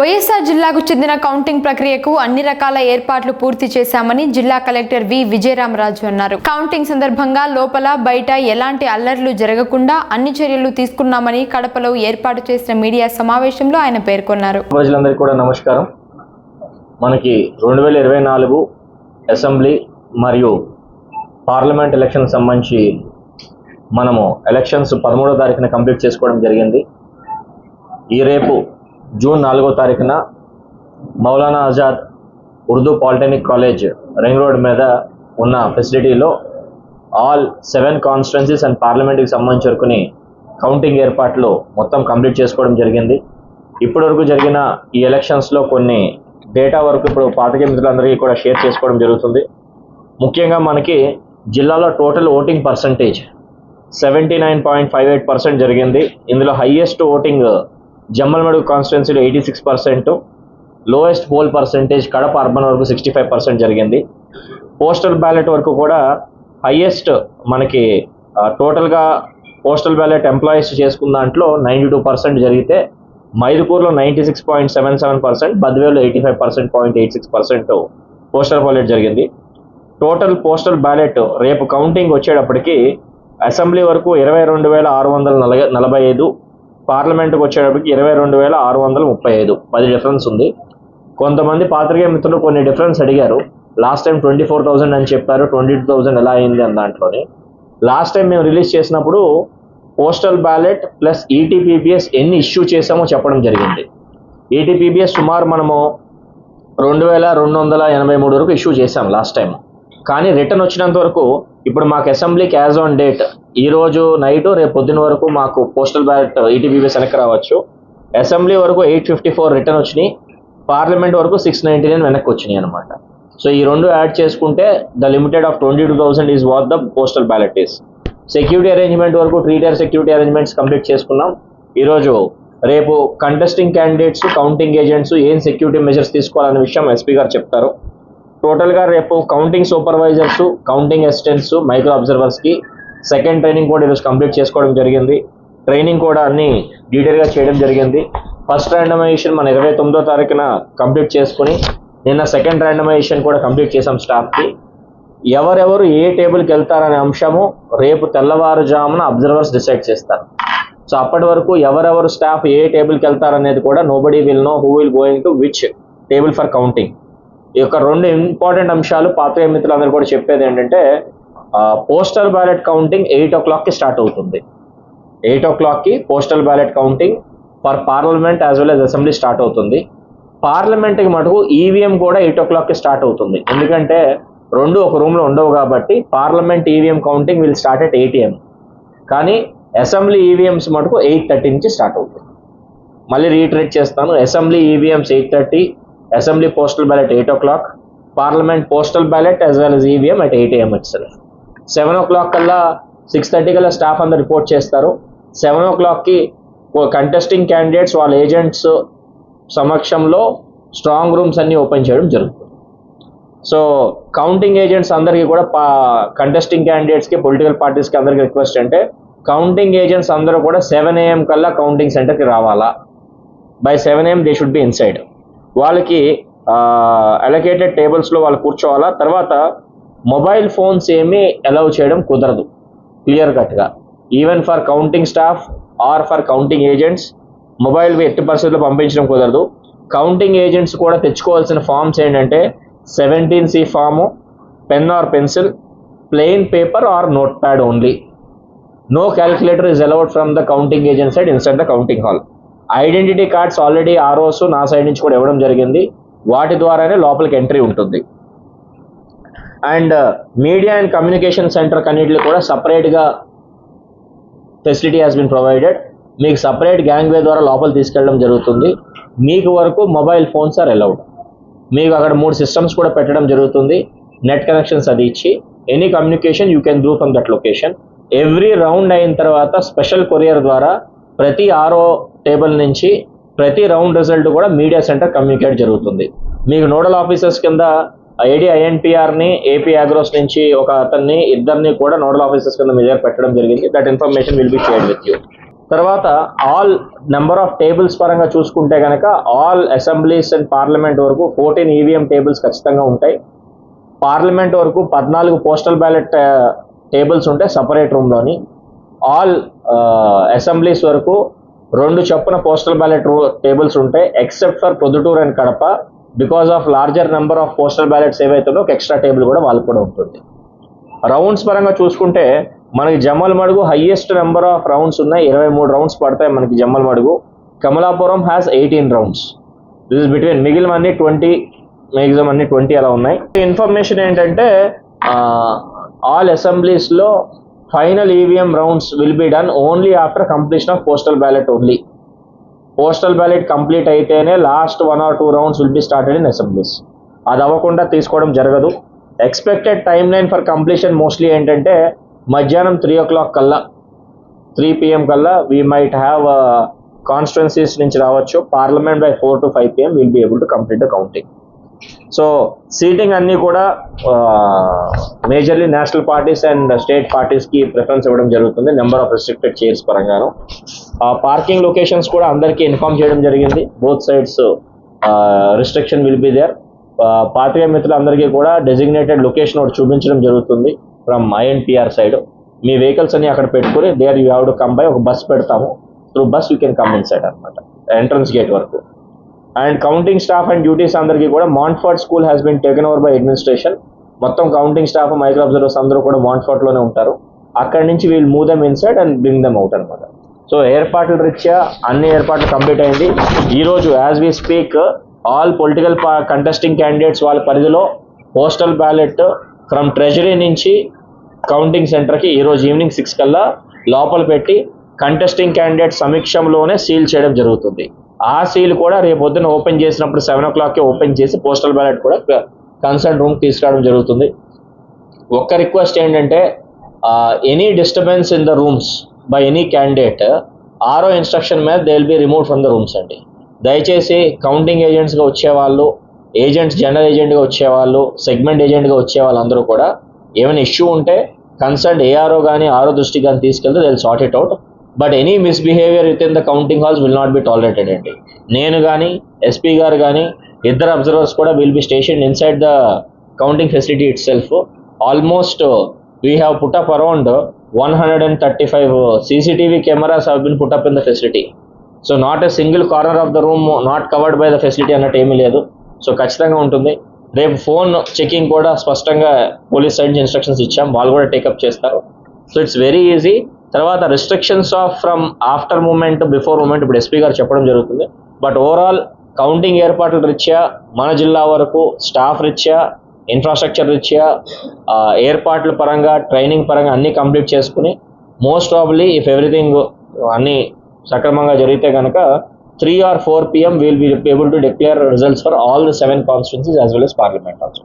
వైఎస్ఆర్ జిల్లాకు చెందిన కౌంటింగ్ ప్రక్రియకు అన్ని రకాల ఏర్పాట్లు పూర్తి చేశామని జిల్లా కలెక్టర్ వి విజయరామరాజు అన్నారు. కౌంటింగ్ సందర్భంగా లోపల బయట ఎలాంటి అల్లర్లు జరగకుండా అన్ని చర్యలు తీసుకున్నామని కడపలో ఏర్పాటు చేసిన మీడియా సమావేశంలో ఆయన పేర్కొన్నారు. ప్రజలందరికీ కూడా నమస్కారం. మనకి రెండు వేల ఇరవై నాలుగు అసెంబ్లీ మరియు పార్లమెంట్ ఎలక్షన్ సంబంధించి మనము ఎలక్షన్స్ పదమూడో తారీఖున కంప్లీట్ చేసుకోవడం జరిగింది. ఈ రేపు జూన్ నాలుగో తారీఖున Maulana Azad Urdu polytechnic college ring road మీద ఉన్న ఫెసిలిటీలో ఆల్ సెవెన్ కాన్స్టిట్యున్సీస్ అండ్ పార్లమెంట్కి సంబంధించి వరకుని కౌంటింగ్ ఏర్పాట్లు మొత్తం కంప్లీట్ చేసుకోవడం జరిగింది. ఇప్పటివరకు జరిగిన ఈ ఎలక్షన్స్లో కొన్ని డేటా వరకు ఇప్పుడు పాతికే మిత్రులందరికీ కూడా షేర్ చేసుకోవడం జరుగుతుంది. ముఖ్యంగా మనకి జిల్లాలో total voting percentage seventy nine point five eight percent జరిగింది. ఇందులో హైయెస్ట్ ఓటింగ్ జమ్మలమడుగు కాన్స్టిట్యున్సీలో eighty six percent lowest poll percentage Kadapa urban వరకు సిక్స్టీ ఫైవ్ పర్సెంట్ జరిగింది. పోస్టల్ బ్యాలెట్ వరకు కూడా హైయెస్ట్ మనకి టోటల్గా పోస్టల్ బ్యాలెట్ ఎంప్లాయీస్ చేసుకున్న దాంట్లో నైంటీ టూ పర్సెంట్ జరిగితే మైదుపూర్లో ninety six point seven seven percent బద్వేలో eighty five percent point eight six percent postal ballot జరిగింది. టోటల్ పోస్టల్ బ్యాలెట్ రేపు కౌంటింగ్ వచ్చేటప్పటికి అసెంబ్లీ వరకు ఇరవై రెండు వేల ఆరు వందల నలభై నలభై ఐదు పార్లమెంట్కి వచ్చేటప్పటికి ఇరవై రెండు వేల ఆరు వందల ముప్పై ఐదు. పది డిఫరెన్స్ ఉంది. కొంతమంది పాత్రికేయ మిత్రులు కొన్ని డిఫరెన్స్ అడిగారు. Last time twenty four thousand అని చెప్పారు. ట్వంటీ టూ థౌసండ్ ఎలా అయింది అని దాంట్లోని. లాస్ట్ టైం మేము రిలీజ్ చేసినప్పుడు పోస్టల్ బ్యాలెట్ ప్లస్ ఈటీపీపీఎస్ ఎన్ని ఇష్యూ చేసామో చెప్పడం జరిగింది. ఈటీపీపీఎస్ సుమారు మనము రెండు వేల రెండు వందల ఎనభై మూడు వరకు ఇష్యూ చేసాం లాస్ట్ టైం కానీ రిటర్న్ వచ్చినంత వరకు ఇప్పుడు మాకు అసెంబ్లీకి యాజ్ ఆన్ డేట్ ఈ రోజు నైట్ రేపు పొద్దున వరకు మాకు పోస్టల్ బ్యాలెట్ ఈటీపీబీఎస్ వెనక్కి రావచ్చు. అసెంబ్లీ వరకు ఎయిట్ ఫిఫ్టీ ఫోర్ రిటర్న్ వచ్చినాయి. పార్లమెంట్ వరకు సిక్స్ నైంటీ నైన్ వెనక్కి వచ్చినాయి అనమాట సో ఈ రెండు యాడ్ చేసుకుంటే the limited of twenty two thousand is what the postal ballot is security arrangement వరకు three tier security arrangements complete చేసుకున్నాం. ఈరోజు రేపు కంటెస్టింగ్ క్యాండిడేట్స్ కౌంటింగ్ ఏజెంట్స్ ఏం సెక్యూరిటీ మెజర్స్ తీసుకోవాలనే విషయం ఎస్పీ గారు చెప్తారు. టోటల్గా రేపు counting supervisors counting assistants micro అబ్జర్వర్స్కి second training కూడా ఈరోజు కంప్లీట్ చేసుకోవడం జరిగింది. ట్రైనింగ్ కూడా అన్ని డీటెయిల్గా చేయడం జరిగింది. ఫస్ట్ ర్యాండమైజేషన్ మన ఇరవై తొమ్మిదో తారీఖున కంప్లీట్ చేసుకుని నిన్న సెకండ్ ర్యాండమైజేషన్ కూడా కంప్లీట్ చేసాం స్టాఫ్కి. ఎవరెవరు ఏ టేబుల్కి వెళ్తారనే అంశము రేపు తెల్లవారుజామున అబ్జర్వర్స్ డిసైడ్ చేస్తారు. సో అప్పటి వరకు ఎవరెవరు స్టాఫ్ ఏ టేబుల్కి వెళ్తారనేది కూడా nobody will know who will going to which table for counting ఈ యొక్క రెండు ఇంపార్టెంట్ అంశాలు పాత్రికేయ మిత్రులందరూ కూడా చెప్పేది ఏంటంటే పోస్టల్ బ్యాలెట్ కౌంటింగ్ ఎయిట్ ఓ క్లాక్కి స్టార్ట్ అవుతుంది. ఎయిట్ ఓ క్లాక్కి postal ballot counting for parliament as well as assembly start అవుతుంది. పార్లమెంట్కి మటుకు ఈవీఎం కూడా ఎయిట్ ఓ క్లాక్కి స్టార్ట్ అవుతుంది. ఎందుకంటే రెండు ఒక రూమ్లో ఉండవు కాబట్టి parliament EVM counting will start at eight AM కానీ అసెంబ్లీ ఈవీఎంస్ మటుకు ఎయిట్ థర్టీ నుంచి స్టార్ట్ అవుతుంది. మళ్ళీ రీట్రేట్ చేస్తాను. Assembly EVMs eight thirty assembly postal ballot eight o'clock parliament postal ballot as well as EVM at eight AM itself seven o'clock కల్లా six thirty కల్లా staff అందరు report చేస్తారు. Seven ఓ క్లాక్కి కంటెస్టింగ్ క్యాండిడేట్స్ వాళ్ళ ఏజెంట్స్ సమక్షంలో strong rooms అన్ని open చేయడం జరుగుతుంది. సో కౌంటింగ్ ఏజెంట్స్ అందరికీ కూడా పా కంటెస్టింగ్ క్యాండిడేట్స్కి పొలిటికల్ పార్టీస్కి అందరికీ రిక్వెస్ట్ అంటే కౌంటింగ్ ఏజెంట్స్ అందరూ కూడా సెవెన్ ఏఎం కల్లా కౌంటింగ్ సెంటర్కి రావాలా? By seven AM they should be inside వాళ్ళకి అలొకేటెడ్ టేబుల్స్లో వాళ్ళు కూర్చోవాలా? తర్వాత మొబైల్ ఫోన్స్ ఏమీ అలౌ చేయడం కుదరదు. క్లియర్ కట్గా. Even for counting staff or for counting agents mobile ఎట్టి పరిస్థితుల్లో పంపించడం కుదరదు. కౌంటింగ్ ఏజెంట్స్ కూడా తెచ్చుకోవాల్సిన ఫామ్స్ ఏంటంటే seventeen C form pen or pencil plain paper or note pad only. No calculator is allowed from the counting agent side inside the counting hall. Identity cards already ROs నా side నుంచి కూడా ఇవ్వడం జరిగింది. వాటి ద్వారానే లోపలికి entry ఉంటుంది. And media and communication centre కన్నిటిలో కూడా సపరేట్గా ఫెసిలిటీ హాస్ బిన్ ప్రొవైడెడ్ మీకు సపరేట్ గ్యాంగ్ వే ద్వారా లోపల తీసుకెళ్ళడం జరుగుతుంది. మీకు వరకు మొబైల్ ఫోన్స్ ఆర్ అలౌడ్ మీకు అక్కడ మూడు సిస్టమ్స్ కూడా పెట్టడం జరుగుతుంది. నెట్ కనెక్షన్స్ అది ఇచ్చి any communication you can do from that location every round అయిన తర్వాత స్పెషల్ కొరియర్ ద్వారా ప్రతి ఆరో టేబుల్ నుంచి ప్రతి రౌండ్ రిజల్ట్ కూడా మీడియా సెంటర్ కమ్యూనికేట్ జరుగుతుంది. మీకు నోడల్ ఆఫీసర్స్ కింద ఏడీ ఐఎన్పిఆర్ని ఏపీ అగ్రోస్ నుంచి ఒక అతన్ని ఇద్దరిని కూడా నోడల్ ఆఫీసర్స్ కింద మీ దగ్గర పెట్టడం జరిగింది. That information will be shared with you తర్వాత ఆల్ నెంబర్ ఆఫ్ టేబుల్స్ పరంగా చూసుకుంటే కనుక ఆల్ అసెంబ్లీస్ అండ్ పార్లమెంట్ వరకు ఫోర్టీన్ ఈవీఎం టేబుల్స్ ఖచ్చితంగా ఉంటాయి. పార్లమెంట్ వరకు పద్నాలుగు పోస్టల్ బ్యాలెట్ టేబుల్స్ ఉంటాయి సపరేట్ రూమ్లోని ఆల్ అసెంబ్లీస్ వరకు రెండు చొప్పున పోస్టల్ బ్యాలెట్ టేబుల్స్ ఉంటాయి except for Proddatur and Kadapa because of larger number of postal ballots ఏవైతుందో ఒక ఎక్స్ట్రా టేబుల్ కూడా వాళ్ళకు కూడా ఉంటుంది. రౌండ్స్ పరంగా చూసుకుంటే మనకి జమ్మల్ మడుగు హైయెస్ట్ నెంబర్ ఆఫ్ రౌండ్స్ ఉన్నాయి. ఇరవై మూడు రౌండ్స్ పడతాయి మనకి Jammalamadugu. Kamalapuram has eighteen rounds this is between మిగిలిన ట్వంటీ మ్యాక్సిమం అన్ని ట్వంటీ అలా ఉన్నాయి. ఇన్ఫర్మేషన్ ఏంటంటే all అసెంబ్లీస్లో final EVM rounds will be done only after completion of postal ballot only postal ballot complete అయితేనే last one or two rounds will be started in assemblies అది అవ్వకుండా తీసుకోవడం జరగదు. Expected time line for completion mostly ఏంటంటే మధ్యాహ్నం three o'clock కల్లా three PM కల్లా we might have constituencies నుంచి రావచ్చు. Parliament by four to five PM will be able to complete the counting so seating అన్నీ కూడా majorly national parties and state పార్టీస్కి preference ఇవ్వడం జరుగుతుంది. నెంబర్ ఆఫ్ రెస్ట్రిక్టెడ్ చైర్స్ పరంగాను. Parking locations కూడా అందరికీ ఇన్ఫార్మ్ చేయడం జరిగింది. Both sides restriction will be there పాత్రికేయ మిత్రులందరికీ కూడా డెసిగ్నేటెడ్ లొకేషన్ ఒకటి చూపించడం జరుగుతుంది ఫ్రమ్ ఐఎన్పిఆర్ సైడ్ మీ వెహికల్స్ అన్ని అక్కడ పెట్టుకుని there you have to come by ఒక బస్ పెడతాము. Through bus you can come inside అనమాట ఎంట్రన్స్ గేట్ వరకు. And counting staff and duties అందరికీ కూడా Montfort school has been taken over by administration మొత్తం కౌంటింగ్ స్టాఫ్ మైక్రో అబ్జర్వర్స్ అందరూ కూడా Montfort లోనే ఉంటారు. అక్కడి నుంచి వీళ్ళు move them inside and bring them out అనమాట సో ఏర్పాట్ల రీత్యా అన్ని ఏర్పాట్లు కంప్లీట్ అయింది. ఈ రోజు as we speak all political contesting candidates వాళ్ళ పరిధిలో పోస్టల్ బ్యాలెట్ ఫ్రమ్ ట్రెజరీ నుంచి కౌంటింగ్ సెంటర్కి ఈ రోజు ఈవినింగ్ సిక్స్ కల్లా లోపల పెట్టి కంటెస్టింగ్ క్యాండిడేట్ సమీక్షంలోనే సీల్ చేయడం జరుగుతుంది. ఆ సీల్ కూడా రేపు పొద్దున ఓపెన్ చేసినప్పుడు సెవెన్ ఓ క్లాక్కి ఓపెన్ చేసి పోస్టల్ బ్యాలెట్ కూడా కన్సర్న్ రూమ్ తీసుకురావడం జరుగుతుంది. ఒక్క రిక్వెస్ట్ ఏంటంటే any disturbance in the rooms by any candidate RO instruction మీద they will be remove from the rooms అండి. దయచేసి కౌంటింగ్ ఏజెంట్స్గా వచ్చేవాళ్ళు ఏజెంట్స్ జనరల్ ఏజెంట్గా వచ్చేవాళ్ళు సెగ్మెంట్ ఏజెంట్గా వచ్చే వాళ్ళందరూ కూడా ఏమైనా ఇష్యూ ఉంటే కన్సర్న్ ఏఆర్ఓ కానీ ఆరో దృష్టి కానీ తీసుకెళ్తే they sort it out but any misbehaviour within the counting halls will not be tolerated అండి నేను కానీ ఎస్పీ గారు కానీ ఇద్దరు అబ్జర్వర్స్ కూడా will be station inside the counting facility itself almost we have put up around one hundred and thirty five CCTV cameras have been put up in the facility so not a single corner of the room not covered by the facility అన్నట్టు ఏమీ లేదు. So ఖచ్చితంగా ఉంటుంది. రేపు phone checking కూడా స్పష్టంగా police side instructions ఇచ్చాం. వాళ్ళు కూడా టేకప్ చేస్తారు. సో ఇట్స్ వెరీ ఈజీ తర్వాత restrictions of from after moment before moment ఇప్పుడు ఎస్పీ గారు చెప్పడం జరుగుతుంది. బట్ ఓవరాల్ కౌంటింగ్ ఏర్పాట్ల రీత్యా మన జిల్లా వరకు స్టాఫ్ రీత్యా ఇన్ఫ్రాస్ట్రక్చర్ రీత్యా ఏర్పాట్ల పరంగా ట్రైనింగ్ పరంగా అన్నీ కంప్లీట్ చేసుకుని మోస్ట్ ప్రాబ్లీ ఇఫ్ ఎవ్రీథింగ్ అన్నీ సక్రమంగా జరిగితే కనుక three or four PM will be able to declare results for all the seven constituencies as well as parliament also